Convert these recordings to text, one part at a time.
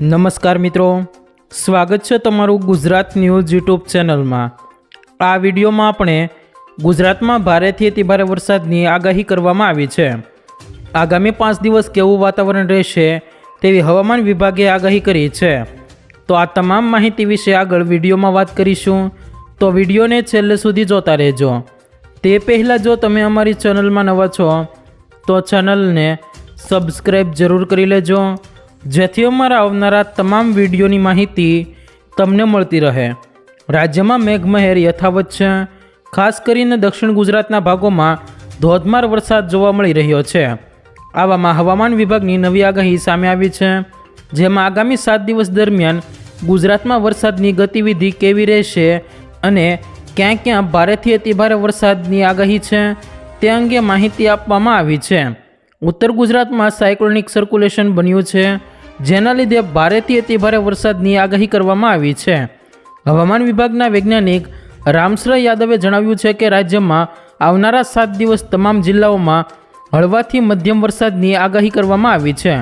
નમસ્કાર મિત્રો. સ્વાગત છે તમારું ગુજરાત ન્યૂઝ યુટ્યુબ ચેનલમાં. આ વિડીયોમાં આપણે ગુજરાતમાં ભારેથી અતિ ભારે વરસાદની આગાહી કરવામાં આવી છે. આગામી પાંચ દિવસ કેવું વાતાવરણ રહેશે તેવી હવામાન વિભાગે આગાહી કરી છે. તો આ તમામ માહિતી વિશે આગળ વિડીયોમાં વાત કરીશું. તો વિડીયોને છેલ્લે સુધી જોતા રહેજો. તે પહેલાં જો તમે અમારી ચેનલમાં નવા છો, તો ચેનલને સબસ્ક્રાઈબ જરૂર કરી લેજો. જેથી અમારા આવનારા તમામ વિડીયોની માહિતી તમને મળતી રહે. રાજ્યમાં મેઘમહેર યથાવત છે. ખાસ કરીને દક્ષિણ ગુજરાતના ભાગોમાં ધોધમાર વરસાદ જોવા મળી રહ્યો છે. આવામાં હવામાન વિભાગની નવી આગાહી સામે આવી છે. જેમાં આગામી સાત દિવસ દરમિયાન ગુજરાતમાં વરસાદની ગતિવિધિ કેવી રહેશે અને ક્યાં ક્યાં ભારેથી અતિભારે વરસાદની આગાહી છે તે અંગે માહિતી આપવામાં આવી છે. ઉત્તર ગુજરાતમાં સાયક્લોનિક સર્ક્યુલેશન બન્યું છે. જેના લીધે ભારેથી અતિભારે વરસાદની આગાહી કરવામાં આવી છે. હવામાન વિભાગના વૈજ્ઞાનિક રામશ્રય યાદવે જણાવ્યું છે કે રાજ્યમાં આવનારા સાત દિવસ તમામ જિલ્લાઓમાં હળવાથી મધ્યમ વરસાદની આગાહી કરવામાં આવી છે,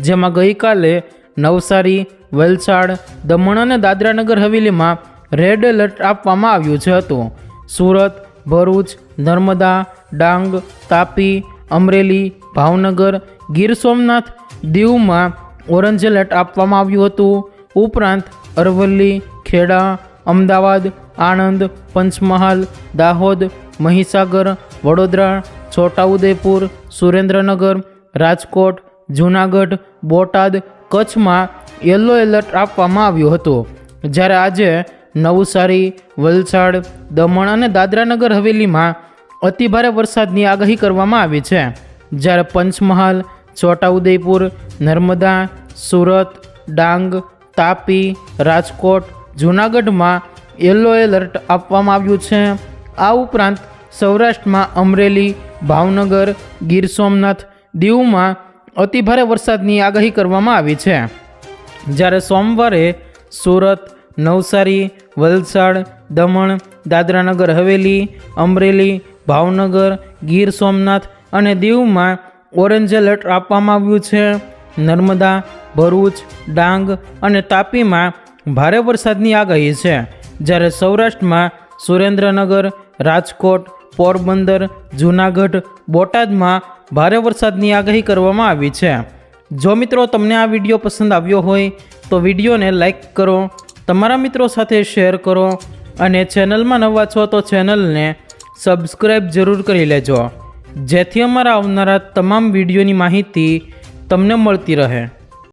જેમાં ગઈકાલે નવસારી, વલસાડ, દમણ અને દાદરાનગર હવેલીમાં રેડ એલર્ટ આપવામાં આવ્યું છે હતું. સુરત, ભરૂચ, નર્મદા, ડાંગ, તાપી, અમરેલી, ભાવનગર, ગીર સોમનાથ, દીવમાં ઓરેન્જ એલર્ટ આપવામાં આવ્યું હતું. ઉપરાંત અરવલ્લી, ખેડા, અમદાવાદ, આણંદ, પંચમહાલ, દાહોદ, મહીસાગર, વડોદરા, છોટાઉદેપુર, સુરેન્દ્રનગર, રાજકોટ, જૂનાગઢ, બોટાદ કચ્છમાં યલો એલર્ટ આપવામાં આવ્યું હતું. જ્યારે આજે નવસારી, વલસાડ, દમણ અને દાદરાનગર હવેલીમાં અતિભારે વરસાદની આગાહી કરવામાં આવી છે. જ્યારે પંચમહાલ, છોટાઉદેપુર, નર્મદા સુરત, ડાંગ, તાપી, રાજકોટ, જૂનાગઢમાં યલો એલર્ટ આપવામાં આવ્યું છે. આ ઉપરાંત સૌરાષ્ટ્રમાં અમરેલી, ભાવનગર, ગીર સોમનાથ દીવમાં અતિભારે વરસાદની આગાહી કરવામાં આવી છે. જ્યારે સોમવારે સુરત, નવસારી, વલસાડ, દમણ, દાદરાનગર, હવેલી, અમરેલી, ભાવનગર, ગીર સોમનાથ અને દીવમાં ઓરેન્જ એલર્ટ આપવામાં આવ્યું છે. નર્મદા, ભરૂચ, ડાંગ અને તાપીમાં ભારે વરસાદની આગાહી છે. જ્યારે સૌરાષ્ટ્રમાં સુરેન્દ્રનગર, રાજકોટ, પોરબંદર, જૂનાગઢ, બોટાદમાં ભારે વરસાદની આગાહી કરવામાં આવી છે. જો મિત્રો તમને આ વીડિયો પસંદ આવ્યો હોય, તો વિડીયોને લાઈક કરો, તમારા મિત્રો સાથે શેર કરો અને ચેનલમાં નવા છો તો ચેનલને સબસ્ક્રાઈબ જરૂર કરી લેજો. જેથી અમારા આવનારા તમામ વિડીયોની માહિતી તમને મળતી રહે.